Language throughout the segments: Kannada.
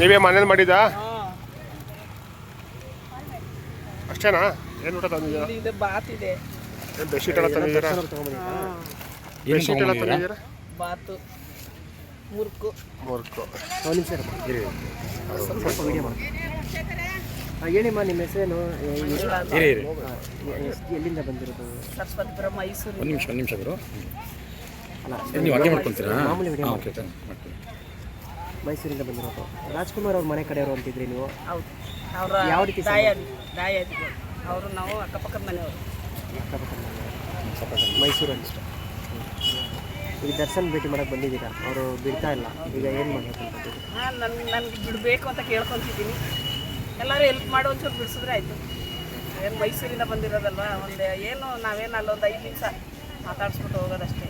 ನೀವೇ ಮನೇಲಿ ಮಾಡಿದ? ಅಷ್ಟೇನಾ? ಏನು ಊಟ ತಂದಿದ್ದೀರಾ? ಇದು ಬಾತ್ ಇದೆ. ಏನು ಬೆಡ್ಶೀಟ್ ಎಲ್ಲ ತಂದಿದ್ದೀರಾ? ಹಾಂ. ಬೆಡ್ಶೀಟ್ ಎಲ್ಲ ತಂದಿದ್ದೀರಾ ಬಾತು. ಮುರ್ಕು. ಮುರ್ಕು. ಒಂದು ನಿಮಿಷ ಇರಿ ಸ್ವಲ್ಪ ವಿಡಿಯೋ ಮಾಡಿ. ಹೇಳಿಮ್ಮ ನಿಮ್ಮ ಹೆಸರೇನು? ಇರಿ, ಎಲ್ಲಿಂದ ಬಂದಿರೋದು? ಸರಸ್ವತಿಪುರ ಮೈಸೂರು. ಒಂದು ನಿಮಿಷ ಒಂದು ನಿಮಿಷ ಗುರು. ಅಲ್ಲ ನೀವು ಅಡುಗೆ ಮಾಡ್ಕೊಳ್ತೀರಾ? ಮಾಮೂಲಿ ವಿಡಿಯೋ ಮೈಸೂರಿಂದ ಬಂದಿರೋದು. ರಾಜ್ಕುಮಾರ್ ಅವ್ರ ಮನೆ ಕಡೆಯವರು ಅಂತಿದ್ರಿ ನೀವು. ಹೌದು. ಅವರ ಯಾವ ರೀತಿ ಸಂಬಂಧ? ದಾಯಾದಿ ದಾಯಾದಿ ಅವರು ನಾವು ಅಕ್ಕಪಕ್ಕದ ಮನೆಯವರು. ಮೈಸೂರು ಮೈಸೂರಲ್ಲಿ ಈಗ ದರ್ಶನ್ ಭೇಟಿ ಮಾಡಕ್ಕೆ ಬಂದಿದ್ದೀರಾ? ಅವರು ಬಿಡ್ತಾ ಇಲ್ಲ. ಈಗ ಏನು ಮಾಡಬೇಕು ಅಂತ ಹಾಂ ನನ್ಗೆ ನನಗೆ ಬಿಡಬೇಕು ಅಂತ ಕೇಳ್ಕೊತಿದ್ದೀನಿ. ಎಲ್ಲರೂ ಹೆಲ್ಪ್ ಮಾಡೋ ಒಂಚೂರು ಬಿಡಿಸಿದ್ರೆ ಆಯಿತು. ಏನು ಮೈಸೂರಿಂದ ಬಂದಿರೋದಲ್ವ? ಒಂದು ಏನು ನಾವೇನು ಅಲ್ಲೊಂದು ಐದು ನಿಮಿಷ ಮಾತಾಡ್ಸ್ಬಿಟ್ಟು ಹೋಗೋದಷ್ಟೇ.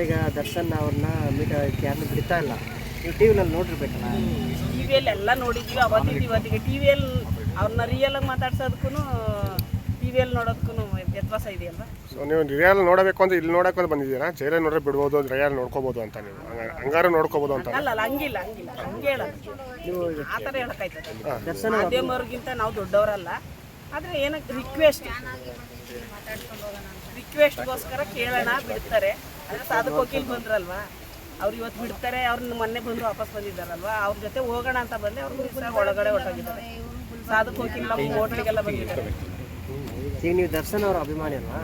ಈಗ ದರ್ಶನ್ ಅವ್ರನ್ನ ಮೀಟ್ ಯಾರನ್ನೂ ಬಿಡ್ತಾ ಇಲ್ಲ. ನೀವು ಟಿ ವಿನಲ್ಲಿ ನೋಡಿರ್ಬೇಕಲ್ಲ? ಟಿ ವಿಯಲ್ಲಿ ಎಲ್ಲ ನೋಡಿದ್ವಿ ಅವತ್ತಿದ್ದು ಇವತ್ತಿಗೆ ಟಿ ವಿಯಲ್ಲಿ ಅವ್ರನ್ನ ರಿಯಲಾಗಿ ಮಾತಾಡ್ಸೋದಕ್ಕೂ ಟಿ ವಿಯಲ್ಲಿ ನೋಡೋದಕ್ಕೂ ವ್ಯತ್ಯಾಸ ಇದೆಯಲ್ಲ ಸೊ ನೀವು ರಿಯಲ್ ನೋಡಬೇಕು ಅಂತ ಇಲ್ಲಿ ನೋಡಕ್ಕೆ ಅಂತ ಬಂದಿದ್ದೀರಾ? ಜೈಲಲ್ಲಿ ನೋಡ್ರೆ ಬಿಡ್ಬೋದು ರಿಯಲ್ ನೋಡ್ಕೋಬೋದು ಅಂತ ನೀವು. ಹಂಗ- ಹಂಗಾರೆ ನೋಡ್ಕೋಬೋದು ಅಂತ ಅಲ್ಲ ಅಲ್ಲ ಹಂಗಿಲ್ಲ ಹಂಗಿಲ್ಲ. ಹಂಗೆ ಹೇಳೋದು. ನೀವು ಆ ಥರ ಹೇಳೋಕ್ಕಾಯ್ತದೆ. ದರ್ಶನ್ ಮಾಧ್ಯಮವ್ರಿಗಿಂತ ನಾವು ದೊಡ್ಡವರಲ್ಲ. ಆದರೆ ಏನಕ್ಕೆ ರಿಕ್ವೆಸ್ಟ್ ರಿಕ್ವೆಸ್ಟ್ಗೋಸ್ಕರ ಕೇಳೋಣ ಬಿಡ್ತಾರೆ. ಅಂದರೆ ಸಾಧಕ್ ವಕೀಲ್ ಬಂದ್ರಲ್ವಾ? ಅವ್ರು ಇವತ್ತು ಬಿಡ್ತಾರೆ ಅವ್ರನ್ನ ಮೊನ್ನೆ ಬಂದು ವಾಪಸ್ ಬಂದಿದ್ದಾರಲ್ವಾ? ಅವ್ರ ಜೊತೆ ಹೋಗೋಣ ಅಂತ ಬಂದೆ, ಅವ್ರು ಒಳಗಡೆ ಹೊಟ್ಟೋಗಿದ್ದಾರೆ ಸಾಧಕ್ ವಕೀಲ್ ನಮ್ಮ ಹೋಟ್ಲಿಗೆಲ್ಲ ಬಂದಿದ್ದಾರೆ. ಈಗ ನೀವು ದರ್ಶನ್ ಅವರ ಅಭಿಮಾನಿ ಅಲ್ವಾ?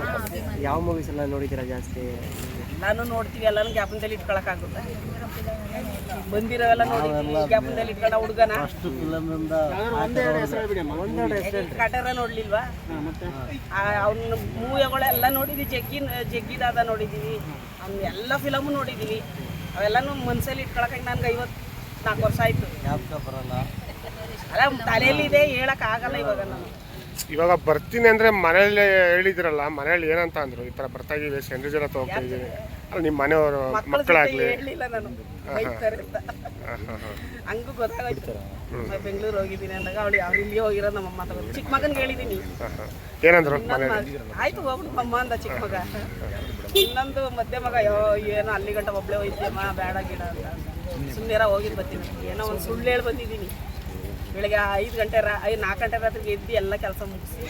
ಯಾವ ಮೂವೀಸ್ ಎಲ್ಲ ನೋಡಿದ್ದೀರಾ ಜಾಸ್ತಿ? ಎಲ್ಲಾನು ನೋಡ್ತೀವಿ ಎಲ್ಲಾನು ಜ್ಞಾಪನದಲ್ಲಿ ಇಟ್ಕೊಳಕಾಗುತ್ತ ಬಂದಿರೋವೆಲ್ಲ ನೋಡಿದ್ವಿ ಜ್ಞಾಪನದಲ್ಲಿ ಇಟ್ಕೊಂಡ ಹುಡುಗನ. ಕಾಟರ ನೋಡ್ಲಿಲ್ವಾ? ಅವ್ನ ಮೂವಿಗಳೆಲ್ಲ ನೋಡಿದ್ವಿ ಜಗ್ಗಿ ಜಗ್ಗಿದಾದ ನೋಡಿದೀವಿ. ಅವ್ನ ಎಲ್ಲ ಫಿಲಮು ನೋಡಿದೀವಿ. ಅವೆಲ್ಲನೂ ಮನ್ಸಲ್ಲಿ ಇಟ್ಕೊಳಕ್ಕೆ ನನ್ಗೆ ಐವತ್ತು ನಾಲ್ಕು ವರ್ಷ ಆಯ್ತು. ಅಲ್ಲ ತಲೆಯಲ್ಲಿ ಇದೆ ಹೇಳಕ್ ಆಗಲ್ಲ ಇವಾಗ ನಾನು. ಇವಾಗ ಬರ್ತೀನಿ ಅಂದ್ರೆ ಮನೇಲಿ ಹೇಳಿದಿರಲ್ಲ ಮನೇಲಿ ಏನಂತ ಅಂದ್ರು? ಈ ತರ ಬರ್ತಾ ಇದೀವಿ ಸೆಂಡ್ರಿ ಜನ ಹೋಗ್ತಾ ಇದೀವಿ. ಅಲ್ಲ ನಿಮ್ಮ ಮನೆಯವರು ಮಕ್ಕಳಾಗ್ಲಿ. ಹೇಳಿಲ್ಲ ನಾನು. ಬೈತಾರೆ ಅಂತ. ಹಂಗೂ ಗೊತ್ತಾಗೋಯ್ತು. ಬೆಂಗಳೂರು ಹೋಗಿದ್ದೀನಿ ಅಂದಾಗ ಅವಳು ಅವ್ರು ಇಲ್ಲಿ ಹೋಗಿರೋ ನಮ್ಮ ಅಮ್ಮ ತಗೊಂಡು. ಚಿಕ್ಕ ಮಗನ್ಗೆ ಹೇಳಿದ್ದೀನಿ ಹಾಂ ಹಾಂ ಏನಂದ್ರು ಆಯ್ತು ಹೋಗ್ಬಿಡು ಅಮ್ಮ ಅಂದ ಚಿಕ್ಕ ಮಗ. ಇನ್ನೊಂದು ಮಧ್ಯೆ ಮಗ ಯೋ ಏನೋ ಅಲ್ಲಿ ಗಂಟ ಒಬ್ಳೆ ಹೋಯ್ತೀಯಮ್ಮ ಬೇಡ ಗಿಡ ಅಂತ. ಸುಮ್ಮನೆ ಹೋಗಿದ್ ಬರ್ತೀನಿ. ಏನೋ ಒಂದು ಸುಳ್ಳು ಹೇಳಿ ಬಂದಿದ್ದೀನಿ. ಬೆಳಗ್ಗೆ ಐದು ಗಂಟೆ ರಾ ಐದು ನಾಲ್ಕು ಗಂಟೆ ರಾತ್ರಿ ಎದ್ದು ಎಲ್ಲ ಕೆಲಸ ಮುಗಿಸಿ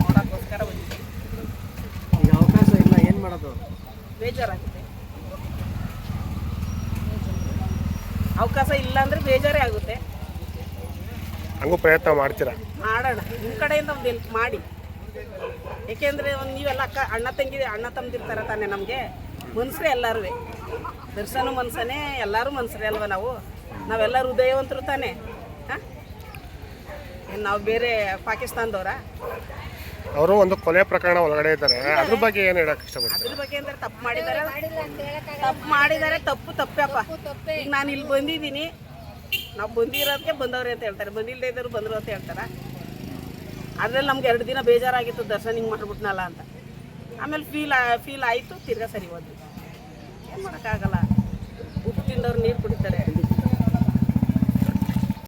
ನೋಡೋಕ್ಕೋಸ್ಕರ ಬಂದಿದ್ದೀನಿ ಈಗ ಅವಕಾಶ ಇಲ್ಲ ಏನು ಮಾಡೋದು? ಬೇಜಾರಾಗುತ್ತೆ. ಅವಕಾಶ ಇಲ್ಲ ಅಂದರೆ ಬೇಜಾರೇ ಆಗುತ್ತೆ. ಹಂಗೂ ಪ್ರಯತ್ನ ಮಾಡ್ತೀರಾ? ಮಾಡೋಣ. ನಿಮ್ಮ ಕಡೆಯಿಂದ ಒಂದು ಹೆಲ್ಪ್ ಮಾಡಿ. ಏಕೆಂದರೆ ಒಂದು ನೀವೆಲ್ಲ ಅಕ್ಕ ಅಣ್ಣ ತಂಗಿ ಅಣ್ಣ ತಮ್ಮದಿರ್ತಾರೆ ತಾನೇ ನಮಗೆ. ಮನ್ಸರೇ ಎಲ್ಲರೂ ದರ್ಶನ ಮನ್ಸನೇ ಎಲ್ಲರೂ ಮನ್ಸರೇ ಅಲ್ವ ನಾವು? ನಾವೆಲ್ಲ ಹೃದಯವಂತರು ತಾನೇ. ನಾವು ಬೇರೆ ಪಾಕಿಸ್ತಾನದವರ. ಅವರು ಒಂದು ಕೊಲೆ ಪ್ರಕರಣ ಒಳಗಡೆ ಇದ್ದಾರೆ. ಅದ್ರ ಬಗ್ಗೆ ಏನು ಹೇಳಕ್ ಇಷ್ಟಪಡ್ತಾರೆ? ಅದ್ರ ಬಗ್ಗೆ ಅಂದ್ರೆ ತಪ್ಪು ಮಾಡಿದ್ದಾರೆ. ತಪ್ಪು ಮಾಡಿದ್ದಾರೆ ತಪ್ಪು ತಪ್ಪಪ್ಪ. ಈಗ ನಾನು ಇಲ್ಲಿ ಬಂದಿದ್ದೀನಿ. ನಾವು ಬಂದಿರೋದಕ್ಕೆ ಬಂದವ್ರೆ ಅಂತ ಹೇಳ್ತಾರೆ. ಬಂದಿಲ್ಲದೆ ಇದ್ದವ್ರು ಬಂದರು ಅಂತ ಹೇಳ್ತಾರೆ? ಅದ್ರಲ್ಲಿ ನಮ್ಗೆ ಎರಡು ದಿನ ಬೇಜಾರಾಗಿತ್ತು ದರ್ಶನ ಹಿಂಗೆ ಮಾಡ್ಬಿಟ್ನಲ್ಲ ಅಂತ. ಆಮೇಲೆ ಫೀಲ್ ಫೀಲ್ ಆಯಿತು ತಿರ್ಗಾ ಸರಿ ಹೋದ್ವಿ. ಏನು ಮಾಡೋಕ್ಕಾಗಲ್ಲ. ಉಪ್ಪು ತಿಂದವ್ರು ನೀರು ಕುಡಿತಾರೆ.